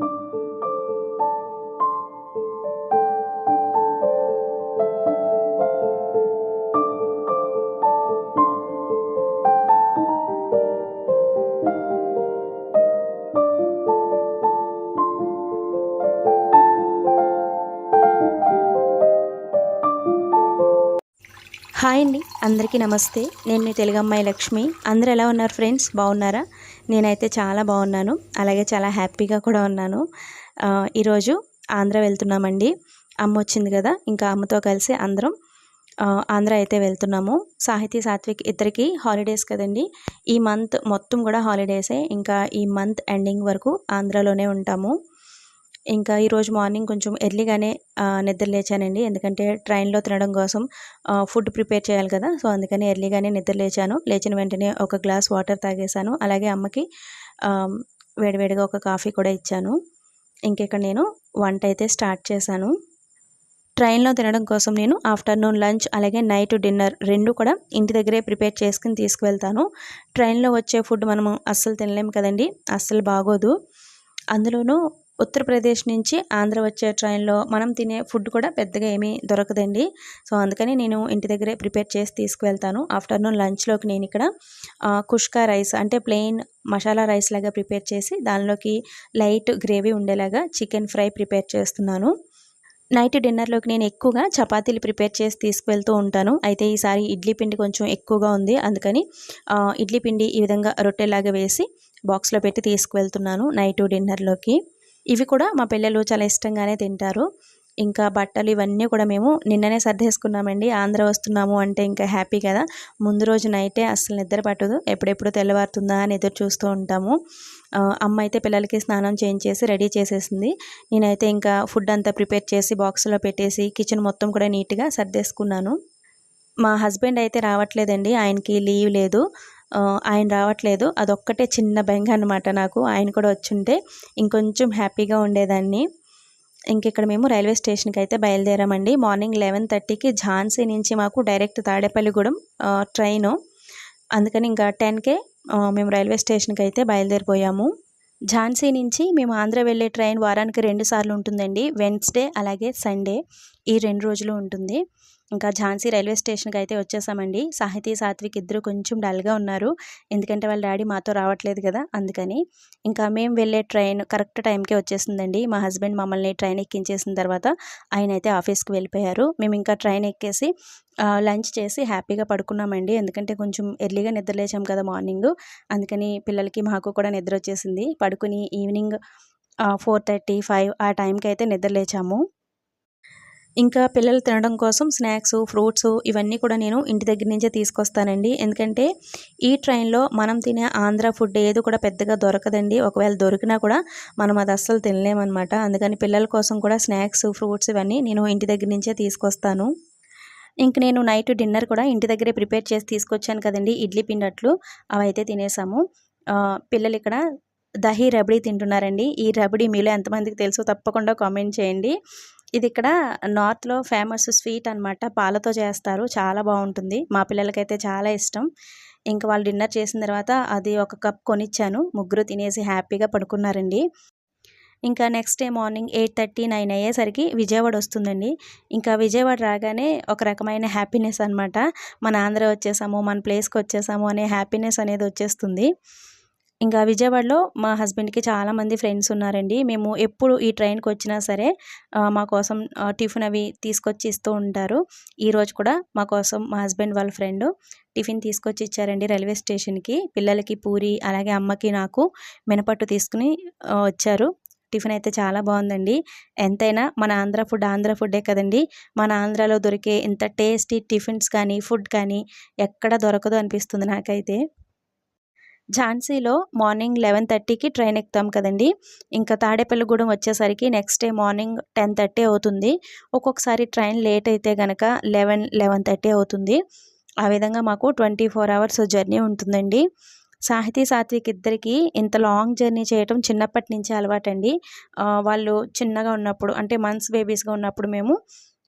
Thank you. Hi అండి అందరికీ నమస్తే. నేను మీ తెలుగు అమ్మాయి లక్ష్మి. అందరూ ఎలా ఉన్నారు ఫ్రెండ్స్? బాగున్నారా? నేనైతే చాలా బాగున్నాను. అలాగే చాలా హ్యాపీగా కూడా ఉన్నాను. ఈరోజు ఆంధ్ర వెళ్తున్నామండి. అమ్మ వచ్చింది కదా ఇంకా అమ్మతో కలిసి అందరం ఆంధ్ర అయితే వెళ్తున్నాము. సాహితీ సాత్విక్ ఇద్దరికి హాలిడేస్ కదండి. ఈ మంత్ మొత్తం కూడా హాలిడేసే ఇంకా ఈ మంత్ ఎండింగ్ వరకు ఆంధ్రలోనే ఉంటాము. ఇంకా ఈరోజు మార్నింగ్ కొంచెం ఎర్లీగానే నిద్ర లేచానండి. ఎందుకంటే ట్రైన్లో తినడం కోసం ఫుడ్ ప్రిపేర్ చేయాలి కదా. సో అందుకని ఎర్లీగానే నిద్ర లేచాను. లేచిన వెంటనే ఒక గ్లాస్ వాటర్ తాగేశాను. అలాగే అమ్మకి వేడివేడిగా ఒక కాఫీ కూడా ఇచ్చాను. ఇంకెక్కడ నేను వంట అయితే స్టార్ట్ చేశాను. ట్రైన్లో తినడం కోసం నేను ఆఫ్టర్నూన్ లంచ్ అలాగే నైట్ డిన్నర్ రెండు కూడా ఇంటి దగ్గరే ప్రిపేర్ చేసుకుని తీసుకువెళ్తాను. ట్రైన్లో వచ్చే ఫుడ్ మనము అస్సలు తినలేము కదండి. అస్సలు బాగోదు. అందులోనూ ఉత్తరప్రదేశ్ నుంచి ఆంధ్ర వచ్చే ట్రైన్లో మనం తినే ఫుడ్ కూడా పెద్దగా ఏమీ దొరకదండి. సో అందుకని నేను ఇంటి దగ్గరే ప్రిపేర్ చేసి తీసుకువెళ్తాను. ఆఫ్టర్నూన్ లంచ్లోకి నేను ఇక్కడ కుష్కా రైస్ అంటే ప్లెయిన్ మసాలా రైస్ లాగా ప్రిపేర్ చేసి దానిలోకి లైట్ గ్రేవీ ఉండేలాగా చికెన్ ఫ్రై ప్రిపేర్ చేస్తున్నాను. నైట్ డిన్నర్లోకి నేను ఎక్కువగా చపాతీలు ప్రిపేర్ చేసి తీసుకువెళ్తూ ఉంటాను. అయితే ఈసారి ఇడ్లీ పిండి కొంచెం ఎక్కువగా ఉంది. అందుకని ఇడ్లీ పిండి ఈ విధంగా రొట్టెలాగా వేసి బాక్స్లో పెట్టి తీసుకువెళ్తున్నాను నైట్ డిన్నర్లోకి. ఇవి కూడా మా పిల్లలు చాలా ఇష్టంగానే తింటారు. ఇంకా బట్టలు ఇవన్నీ కూడా మేము నిన్ననే సర్దేసుకున్నామండి. ఆంధ్ర వస్తున్నాము అంటే ఇంకా హ్యాపీ కదా. ముందు రోజు నైటే అస్సలు నిద్ర పట్టదు. ఎప్పుడెప్పుడు తెల్లవారుతుందా అని ఎదురు చూస్తూ ఉంటాము. అమ్మ అయితే పిల్లలకి స్నానం చేయించేసి రెడీ చేసేసింది. నేనైతే ఇంకా ఫుడ్ అంతా ప్రిపేర్ చేసి బాక్స్లో పెట్టేసి కిచెన్ మొత్తం కూడా నీట్గా సర్దేసుకున్నాను. మా హస్బెండ్ అయితే రావట్లేదండి. ఆయనకి లీవ్ లేదు. ఆయన రావట్లేదు. అదొక్కటే చిన్న బెంగ అనమాట నాకు. ఆయన కూడా వచ్చుంటే ఇంకొంచెం హ్యాపీగా ఉండేదాన్ని. ఇంకెక్కడ మేము రైల్వే స్టేషన్కి అయితే బయలుదేరామండి. మార్నింగ్ లెవెన్ థర్టీకి ఝాన్సీ నుంచి మాకు డైరెక్ట్ తాడేపల్లిగూడెం ట్రైను. అందుకని ఇంకా టెన్కే మేము రైల్వే స్టేషన్కి అయితే బయలుదేరిపోయాము. ఝాన్సీ నుంచి మేము ఆంధ్ర వెళ్ళే ట్రైన్ వారానికి రెండు సార్లు ఉంటుందండి. వెన్స్డే అలాగే సండే ఈ రెండు రోజులు ఉంటుంది. ఇంకా ఝాన్సీ రైల్వే స్టేషన్కి అయితే వచ్చేసామండి. సాహితీ సాత్విక్ ఇద్దరు కొంచెం డల్గా ఉన్నారు. ఎందుకంటే వాళ్ళ డాడీ మాతో రావట్లేదు కదా అందుకని. ఇంకా మేము వెళ్ళే ట్రైన్ కరెక్ట్ టైంకే వచ్చేసిందండి. మా హస్బెండ్ మమ్మల్ని ట్రైన్ ఎక్కించేసిన తర్వాత ఆయన అయితే ఆఫీస్కి వెళ్ళిపోయారు. మేము ఇంకా ట్రైన్ ఎక్కేసి లంచ్ చేసి హ్యాపీగా పడుకున్నామండి. ఎందుకంటే కొంచెం ఎర్లీగా నిద్రలేచాం కదా మార్నింగ్. అందుకని పిల్లలకి మాకు కూడా నిద్ర వచ్చేసింది. పడుకుని ఈవినింగ్ ఫోర్ థర్టీ ఫైవ్ ఆ టైంకి అయితే నిద్రలేచాము. ఇంకా పిల్లలు తినడం కోసం స్నాక్స్ ఫ్రూట్స్ ఇవన్నీ కూడా నేను ఇంటి దగ్గర నుంచే తీసుకొస్తానండి. ఎందుకంటే ఈ ట్రైన్లో మనం తినే ఆంధ్ర ఫుడ్ ఏది కూడా పెద్దగా దొరకదండి. ఒకవేళ దొరికినా కూడా మనం అది అస్సలు తినలేమన్నమాట. అందుకని పిల్లల కోసం కూడా స్నాక్స్ ఫ్రూట్స్ ఇవన్నీ నేను ఇంటి దగ్గర నుంచే తీసుకొస్తాను. ఇంక నేను నైట్ డిన్నర్ కూడా ఇంటి దగ్గరే ప్రిపేర్ చేసి తీసుకొచ్చాను కదండి. ఇడ్లీ పిండట్లు అవైతే తినేసాము. పిల్లలు ఇక్కడ దహీ రబడీ తింటున్నారండి. ఈ రబడీ మీలో ఎంతమందికి తెలుసో తప్పకుండా కామెంట్ చేయండి. ఇది ఇక్కడ నార్త్లో ఫేమస్ స్వీట్ అన్నమాట. పాలతో చేస్తారు. చాలా బాగుంటుంది. మా పిల్లలకైతే చాలా ఇష్టం. ఇంకా వాళ్ళు డిన్నర్ చేసిన తర్వాత అది ఒక కప్ కొనిచ్చాను. ముగ్గురు తినేసి హ్యాపీగా పడుకున్నారండి. ఇంకా next day morning eight thirty nine అయ్యేసరికి విజయవాడ వస్తుందండి. ఇంకా విజయవాడ రాగానే ఒక రకమైన హ్యాపీనెస్ అన్నమాట. మన ఆంధ్ర వచ్చేసాము మన ప్లేస్కి వచ్చేసాము అనే హ్యాపీనెస్ అనేది వచ్చేస్తుంది. ఇంకా విజయవాడలో మా హస్బెండ్కి చాలామంది ఫ్రెండ్స్ ఉన్నారండి. మేము ఎప్పుడు ఈ ట్రైన్కి వచ్చినా సరే మా కోసం టిఫిన్ అవి తీసుకొచ్చి ఇస్తూ ఉంటారు. ఈరోజు కూడా మా కోసం మా హస్బెండ్ వాళ్ళ ఫ్రెండ్ టిఫిన్ తీసుకొచ్చి ఇచ్చారండి రైల్వే స్టేషన్కి. పిల్లలకి పూరి అలాగే అమ్మకి నాకు మినపట్టు తీసుకుని వచ్చారు. టిఫిన్ అయితే చాలా బాగుందండి. ఎంతైనా మన ఆంధ్ర ఫుడ్ ఆంధ్ర ఫుడ్డే కదండి. మన ఆంధ్రాలో దొరికే ఇంత టేస్టీ టిఫిన్స్ కానీ ఫుడ్ కానీ ఎక్కడ దొరకదు అనిపిస్తుంది నాకైతే. ఝాన్సీలో మార్నింగ్ లెవెన్ థర్టీకి ట్రైన్ ఎక్కుతాం కదండి. ఇంకా తాడేపల్లిగూడెం వచ్చేసరికి next day morning ten thirty అవుతుంది. ఒక్కొక్కసారి ట్రైన్ లేట్ అయితే కనుక లెవెన్ లెవెన్ థర్టీ అవుతుంది. ఆ విధంగా మాకు ట్వంటీ ఫోర్ అవర్స్ జర్నీ ఉంటుందండి. సాహితీ సాత్విక్ ఇద్దరికి ఇంత లాంగ్ జర్నీ చేయటం చిన్నప్పటి నుంచి అలవాటండి. వాళ్ళు చిన్నగా ఉన్నప్పుడు అంటే మంత్స్ బేబీస్గా ఉన్నప్పుడు మేము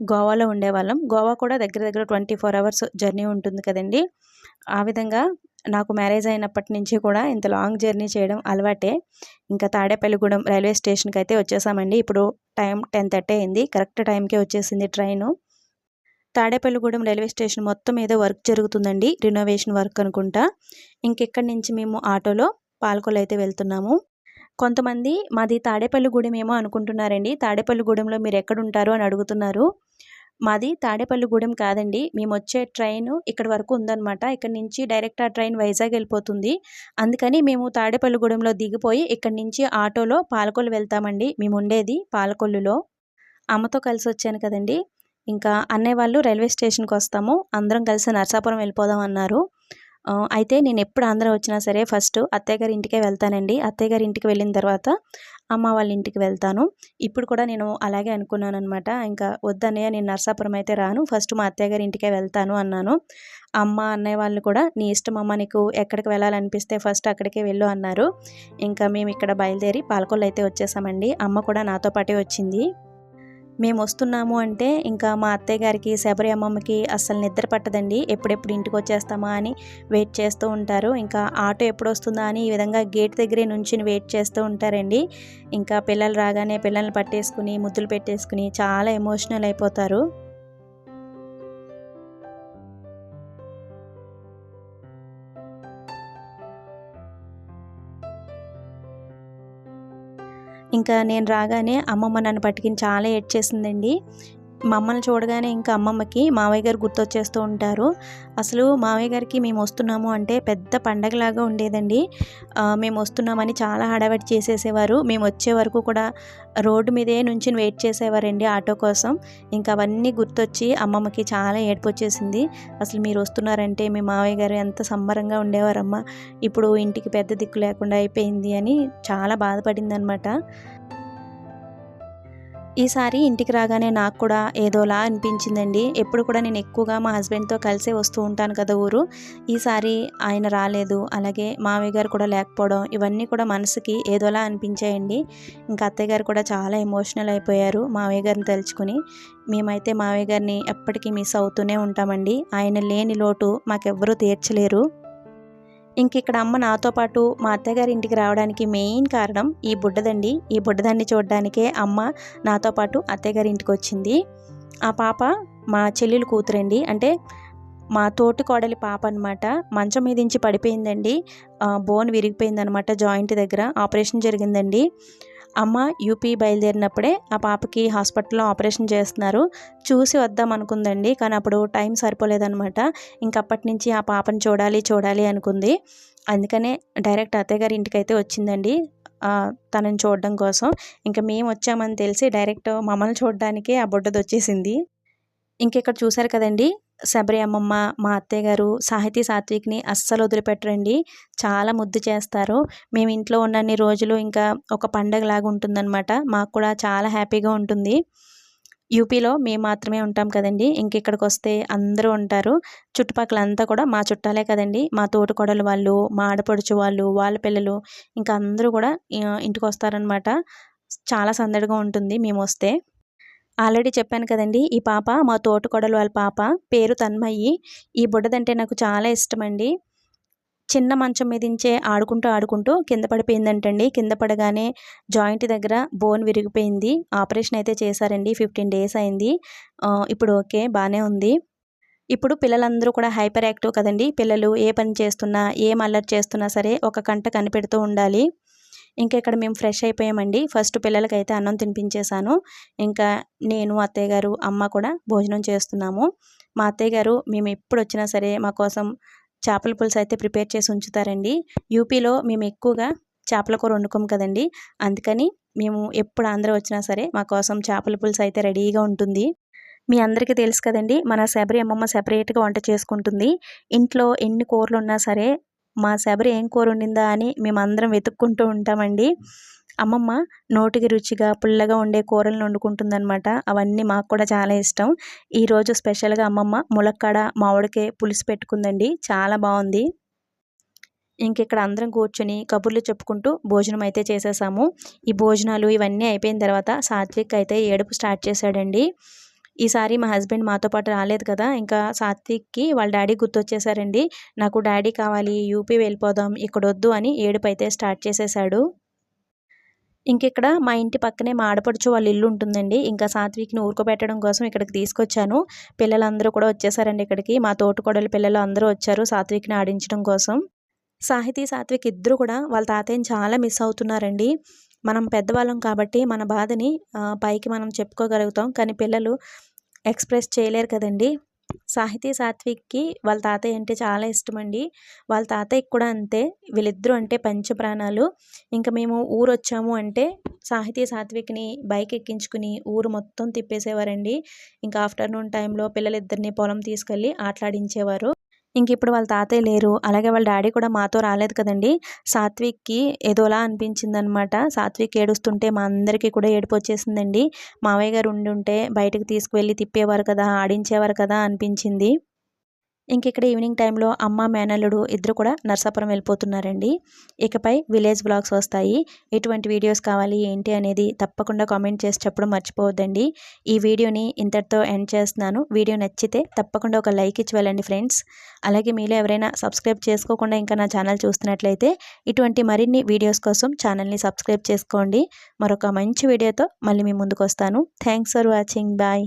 గోవాలో ఉండేవాళ్ళం. గోవా కూడా దగ్గర దగ్గర ట్వంటీ ఫోర్ అవర్స్ జర్నీ ఉంటుంది కదండి. ఆ విధంగా నాకు మ్యారేజ్ అయినప్పటి నుంచి కూడా ఇంత లాంగ్ జర్నీ చేయడం అలవాటే. ఇంకా తాడేపల్లిగూడెం రైల్వే స్టేషన్కి అయితే వచ్చేసామండి. ఇప్పుడు టైం టెన్ థర్టీ అయింది. కరెక్ట్ టైంకే వచ్చేసింది ట్రైను. తాడేపల్లిగూడెం రైల్వే స్టేషన్ మొత్తం ఏదో వర్క్ జరుగుతుందండి. రినోవేషన్ వర్క్ అనుకుంటా. ఇంకెక్కడి నుంచి మేము ఆటోలో పాల్కొలు అయితే వెళ్తున్నాము. కొంతమంది మాది తాడేపల్లిగూడెం ఏమో అనుకుంటున్నారండి. తాడేపల్లిగూడెంలో మీరు ఎక్కడుంటారు అని అడుగుతున్నారు. మాది తాడేపల్లిగూడెం కాదండి. మేము వచ్చే ట్రైన్ ఇక్కడ వరకు ఉందన్నమాట. ఇక్కడ నుంచి డైరెక్ట్ ఆ ట్రైన్ వైజాగ్ వెళ్ళిపోతుంది. అందుకని మేము తాడేపల్లిగూడెంలో దిగిపోయి ఇక్కడ నుంచి ఆటోలో పాలకొల్లు వెళ్తామండి. మేము ఉండేది పాలకొల్లులో. అమ్మతో కలిసి వచ్చాను కదండి. ఇంకా అన్నయ్య వాళ్ళు రైల్వే స్టేషన్కి వస్తాము అందరం కలిసి నర్సాపురం వెళ్ళిపోదాం అన్నారు అయితే నేను ఎప్పుడు ఆంధ్ర వచ్చినా సరే ఫస్ట్ అత్తయ్య గారి ఇంటికే వెళ్తానండి. అత్తయ్య గారి ఇంటికి వెళ్ళిన తర్వాత అమ్మ వాళ్ళ ఇంటికి వెళ్తాను. ఇప్పుడు కూడా నేను అలాగే అనుకున్నాను అనమాట ఇంకా వద్దన్నయ్య నేను నర్సాపురం అయితే రాను. ఫస్ట్ మా అత్తయ్య గారి ఇంటికే వెళ్తాను అన్నాను. అమ్మ అన్నయ్య వాళ్ళు కూడా నీ ఇష్టం అమ్మ నీకు ఎక్కడికి వెళ్ళాలనిపిస్తే ఫస్ట్ అక్కడికే వెళ్ళు అన్నారు. ఇంకా మేము ఇక్కడ బయలుదేరి పాలకొల్లు అయితే వచ్చేసామండి. అమ్మ కూడా నాతో పాటే వచ్చింది. మేము వస్తున్నాము అంటే ఇంకా మా అత్తయ్య గారికి శబరి అమ్మమ్మకి అస్సలు నిద్ర పట్టదండి. ఎప్పుడెప్పుడు ఇంటికి వచ్చేస్తామా అని వెయిట్ చేస్తూ ఉంటారు. ఇంకా ఆటో ఎప్పుడు వస్తుందా అని ఈ విధంగా గేట్ దగ్గరే నుంచి వెయిట్ చేస్తూ ఉంటారండి. ఇంకా పిల్లలు రాగానే పిల్లల్ని పట్టేసుకుని ముద్దులు పెట్టేసుకుని చాలా ఎమోషనల్ అయిపోతారు. ఇంకా నేను రాగానే అమ్మమ్మ నన్ను పట్టుకుని చాలా మమ్మల్ని చూడగానే ఇంకా అమ్మమ్మకి మావయ్య గారు గుర్తొచ్చేస్తూ ఉంటారు. అసలు మావయ్య గారికి మేము వస్తున్నాము అంటే పెద్ద పండగలాగా ఉండేదండి. మేము వస్తున్నామని చాలా హడావిడి చేసేసేవారు. మేము వచ్చే వరకు కూడా రోడ్డు మీదే నుంచి వెయిట్ చేసేవారండి ఆటో కోసం. ఇంకా అవన్నీ గుర్తొచ్చి అమ్మమ్మకి చాలా ఏడుపు వచ్చేసింది అసలు మీరు వస్తున్నారంటే మీ మావయ్య గారు ఎంత సంబరంగా ఉండేవారమ్మ. ఇప్పుడు ఇంటికి పెద్ద దిక్కు లేకుండా అయిపోయింది అని చాలా బాధపడింది అనమాట ఈసారి ఇంటికి రాగానే నాకు కూడా ఏదోలా అనిపించిందండి. ఎప్పుడు కూడా నేను ఎక్కువగా మా హస్బెండ్తో కలిసే వస్తూ ఉంటాను కదా ఊరు. ఈసారి ఆయన రాలేదు. అలాగే మావయ్య గారు కూడా లేకపోవడం ఇవన్నీ కూడా మనసుకి ఏదోలా అనిపించాయండి. ఇంకా అత్తయ్య గారు కూడా చాలా ఎమోషనల్ అయిపోయారు మావయ్య గారిని తలుచుకుని. మేమైతే మావయ్య గారిని ఎప్పటికీ మిస్ అవుతూనే ఉంటామండి. ఆయన లేని లోటు మాకెవ్వరూ తీర్చలేరు. ఇంక ఇక్కడ అమ్మ నాతో పాటు మా అత్తగారి ఇంటికి రావడానికి మెయిన్ కారణం ఈ బుడ్డదండి. ఈ బుడ్డదాన్ని చూడడానికే అమ్మ నాతో పాటు అత్తగారి ఇంటికి వచ్చింది. ఆ పాప మా చెల్లెలు కూతురండి. అంటే మా తోటి కోడలి పాప అనమాట మంచం మీద నుంచి పడిపోయిందండి. బోన్ విరిగిపోయిందనమాట జాయింట్ దగ్గర. ఆపరేషన్ జరిగిందండి. అమ్మ యూపీ బయలుదేరినప్పుడే ఆ పాపకి హాస్పిటల్లో ఆపరేషన్ చేస్తున్నారు. చూసి వద్దాం అనుకుందండి కానీ అప్పుడు టైం సరిపోలేదనమాట ఇంకప్పటి నుంచి ఆ పాపని చూడాలి చూడాలి అనుకుంది. అందుకనే డైరెక్ట్ అత్తయ్య గారి ఇంటికైతే వచ్చిందండి తనని చూడడం కోసం. ఇంకా మేము వచ్చామని తెలిసి డైరెక్ట్ మమ్మల్ని చూడడానికే ఆ బుడ్డది వచ్చేసింది ఇంకెక్కడ చూసారు కదండి శబరి అమ్మమ్మ మా అత్తయ్య గారు సాహితీ సాత్విక్ని అస్సలు వదిలిపెట్టరండి. చాలా ముద్దు చేస్తారు. మేము ఇంట్లో ఉన్నన్ని రోజులు ఇంకా ఒక పండగలాగా ఉంటుందన్నమాట. మాకు కూడా చాలా హ్యాపీగా ఉంటుంది. యూపీలో మేము మాత్రమే ఉంటాం కదండి. ఇంక ఇక్కడికి వస్తే అందరూ ఉంటారు. చుట్టుపక్కల అంతా కూడా మా చుట్టాలే కదండి. మా తోటకోడలు వాళ్ళు మా ఆడపడుచు వాళ్ళు వాళ్ళ పిల్లలు ఇంకా అందరూ కూడా ఇంటికి వస్తారనమాట చాలా సందడిగా ఉంటుంది మేము వస్తే. ఆల్రెడీ చెప్పాను కదండి ఈ పాప మా తోటకొడలు వాళ్ళ పాప పేరు తన్మయ్యి. ఈ బుడ్డదంటే నాకు చాలా ఇష్టమండి. చిన్న మంచం మీదించే ఆడుకుంటూ ఆడుకుంటూ కింద పడిపోయిందంటండి. కింద పడగానే జాయింట్ దగ్గర బోన్ విరిగిపోయింది. ఆపరేషన్ అయితే చేశారండి ఫిఫ్టీన్ డేస్ అయింది. ఇప్పుడు ఓకే బాగానే ఉంది. ఇప్పుడు పిల్లలందరూ కూడా హైపర్ యాక్టివ్ కదండి. పిల్లలు ఏ పని చేస్తున్నా ఏం అల్లరి చేస్తున్నా సరే ఒక కంట కనిపెడుతూ ఉండాలి. ఇంకా ఇక్కడ మేము ఫ్రెష్ అయిపోయామండి. ఫస్ట్ పిల్లలకైతే అన్నం తినిపించేశాను. ఇంకా నేను అత్తయ్య గారు అమ్మ కూడా భోజనం చేస్తున్నాము. మా అత్తయ్య గారు మేము ఎప్పుడు వచ్చినా సరే మా కోసం చేపల పులుసు అయితే ప్రిపేర్ చేసి ఉంచుతారండి. యూపీలో మేము ఎక్కువగా చేపల కూర వండుకోం కదండి. అందుకని మేము ఎప్పుడు ఆంధ్ర వచ్చినా సరే మా కోసం చేపల పులుసు అయితే రెడీగా ఉంటుంది. మీ అందరికీ తెలుసు కదండి మన శబరి అమ్మమ్మ సెపరేట్గా వంట చేసుకుంటుంది. ఇంట్లో ఎన్ని కూరలు ఉన్నా సరే మా శబరి ఏం కూర వండిందా అని మేమందరం వెతుక్కుంటూ ఉంటామండి. అమ్మమ్మ నోటికి రుచిగా పుల్లగా ఉండే కూరలను వండుకుంటుందన్నమాట. అవన్నీ మాకు కూడా చాలా ఇష్టం. ఈరోజు స్పెషల్గా అమ్మమ్మ ములక్కాడ మామిడికాయ పులుసు పెట్టుకుందండి. చాలా బాగుంది. ఇంక ఇక్కడ అందరం కూర్చొని కబుర్లు చెప్పుకుంటూ భోజనం అయితే చేసేసాము. ఈ భోజనాలు ఇవన్నీ అయిపోయిన తర్వాత సాత్విక్ అయితే ఏడుపు స్టార్ట్ చేశాడండి. ఈసారి మా హస్బెండ్ మాతో పాటు రాలేదు కదా ఇంకా సాత్విక్కి వాళ్ళ డాడీ గుర్తొచ్చేసారండి. నాకు డాడీ కావాలి యూపీ వెళ్ళిపోదాం ఇక్కడ వద్దు అని ఏడుపు అయితే స్టార్ట్ చేసేసాడు. ఇంకిక్కడ మా ఇంటి పక్కనే మా ఆడపడుచు వాళ్ళ ఇల్లు ఉంటుందండి. ఇంకా సాత్విక్ని ఊరుకోబెట్టడం కోసం ఇక్కడికి తీసుకొచ్చాను. పిల్లలందరూ కూడా వచ్చేసారండి ఇక్కడికి. మా తోటకోడలి పిల్లలు అందరూ వచ్చారు సాత్విక్ని ఆడించడం కోసం. సాహితీ సాత్విక్ ఇద్దరు కూడా వాళ్ళ తాతయ్యని చాలా మిస్ అవుతున్నారండి. మనం పెద్దవాళ్ళం కాబట్టి మన బాధని పైకి మనం చెప్పుకోగలుగుతాం. కానీ పిల్లలు ఎక్స్ప్రెస్ చేయలేరు కదండి. సాహితీ సాత్విక్కి వాళ్ళ తాతయ్య అంటే చాలా ఇష్టం అండి వాళ్ళ తాతయ్యకి కూడా అంతే. వీళ్ళిద్దరూ అంటే పంచప్రాణాలు. ఇంకా మేము ఊరు వచ్చాము అంటే సాహితీ సాత్విక్ని బైక్ ఎక్కించుకుని ఊరు మొత్తం తిప్పేసేవారండి. ఇంకా ఆఫ్టర్నూన్ టైంలో పిల్లలిద్దరిని పొలం తీసుకెళ్ళి ఆటలాడించేవారు. ఇంక ఇప్పుడు వాళ్ళ తాతయ్య లేరు. అలాగే వాళ్ళ డాడీ కూడా మాతో రాలేదు కదండి. సాత్విక్కి ఏదోలా అనిపించిందనమాట. సాత్విక్ ఏడుస్తుంటే మా అందరికీ కూడా ఏడుపు వచ్చేసిందండి. మావయ్య గారు ఉండి ఉంటే బయటకు తీసుకువెళ్ళి తిప్పేవారు కదా ఆడించేవారు కదా అనిపించింది. ఇంక ఇక్కడ ఈవినింగ్ టైంలో అమ్మ మేనల్లుడు ఇద్దరు కూడా నర్సాపురం వెళ్ళిపోతున్నారండి. ఇకపై విలేజ్ బ్లాగ్స్ వస్తాయి. ఎటువంటి వీడియోస్ కావాలి ఏంటి అనేది తప్పకుండా కామెంట్ చేసి చెప్పడం మర్చిపోవద్దండి. ఈ వీడియోని ఇంతటితో ఎండ్ చేస్తున్నాను. వీడియో నచ్చితే తప్పకుండా ఒక లైక్ ఇచ్చి వెళ్ళండి ఫ్రెండ్స్. అలాగే మీలో ఎవరైనా సబ్స్క్రైబ్ చేసుకోకుండా ఇంకా నా ఛానల్ చూస్తున్నట్లయితే ఇటువంటి మరిన్ని వీడియోస్ కోసం ఛానల్ని సబ్స్క్రైబ్ చేసుకోండి. మరొక మంచి వీడియోతో మళ్ళీ మీ ముందుకు వస్తాను. Thanks for watching. బాయ్.